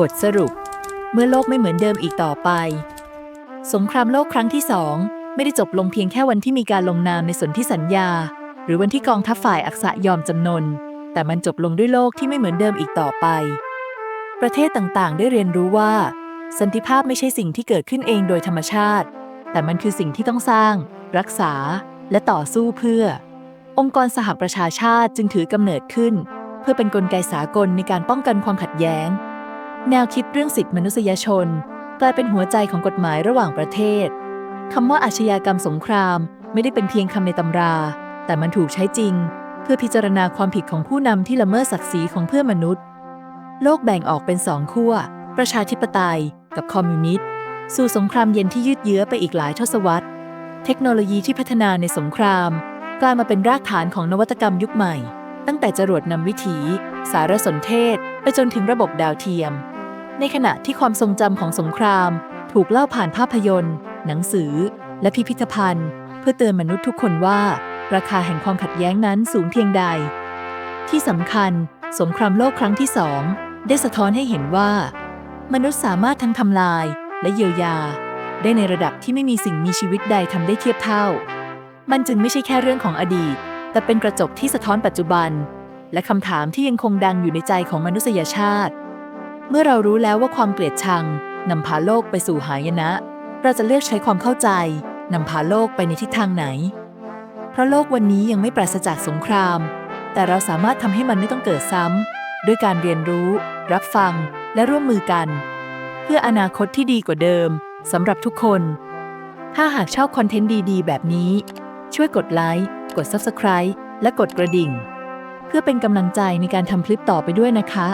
บทสรุป เมื่อโลกไม่เหมือนเดิมอีกต่อไป สงครามโลกครั้งที่สองไม่ได้จบลงเพียงแค่วันที่มีการลงนามในสนธิสัญญา หรือวันที่กองทัพฝ่ายอักษะยอมจำนน แต่มันจบลงด้วยโลกที่ไม่เหมือนเดิมอีกต่อไป ประเทศต่างๆ ได้เรียนรู้ว่า สันติภาพไม่ใช่สิ่งที่เกิดขึ้นเองโดยธรรมชาติ แต่มันคือสิ่งที่ต้องสร้าง รักษา และต่อสู้เพื่อ องค์กรสหประชาชาติจึงถือกำเนิดขึ้น เพื่อเป็นนกลไกสากลในการป้องกันความขัดแย้ง แนวคิดเรื่องสิทธิมนุษยชน กลายเป็นหัวใจของกฎหมายระหว่างประเทศคำว่าอาชญากรรมสงครามไม่ได้เป็นเพียงคำในตำรา แต่มันถูกใช้จริง เพื่อพิจารณาความผิดของผู้นำที่ละเมิดศักดิ์ศรีของเพื่อนมนุษย์ โลกแบ่งออกเป็นสองขั้ว ประชาธิปไตย กับคอมมิวนิสต์ สู่สงครามเย็นที่ยืดเยื้อไปอีกหลายทศวรรษ เทคโนโลยีที่พัฒนาในสงคราม กลายมาเป็นรากฐานของนวัตกรรมยุคใหม่ ตั้งแต่จรวดนำวิถี สารสนเทศ ไปจนถึงระบบดาวเทียม ในขณะที่ความทรงจำของสงคราม ถูกเล่าผ่านภาพยนตร์ หนังสือ และพิพิธภัณฑ์ เพื่อเตือนมนุษย์ทุกคนว่า ราคาแห่งความขัดแย้งนั้นสูงเพียงใด ที่สำคัญ สงครามโลกครั้งที่สองได้สะท้อนให้เห็นว่า มนุษย์สามารถทั้งทำลายและเยียวยา ได้ในระดับที่ไม่มีสิ่งมีชีวิตใดทำได้เทียบเท่า มันจึงไม่ใช่แค่เรื่องของอดีต แต่เป็นกระจกที่สะท้อนปัจจุบัน และคำถามที่ยังคงดังอยู่ในใจของมนุษยชาติ เมื่อเรารู้แล้วว่าความเกลียดชังนำพาโลกไปสู่หายนะ เราจะเลือกใช้ความเข้าใจนำพาโลกไปในทิศทางไหน เพราะโลกวันนี้ยังไม่ปราศจากสงคราม แต่เราสามารถทำให้มันไม่ต้องเกิดซ้ำด้วยการเรียนรู้ รับฟัง และร่วมมือกัน เพื่ออนาคตที่ดีกว่าเดิมสำหรับทุกคน ถ้าหากชอบคอนเทนต์ดีๆ แบบนี้ ช่วยกดไลค์กด Subscribe และกดกระดิ่ง เพื่อเป็นกำลังใจในการทำคลิปต่อไปด้วยนะคะ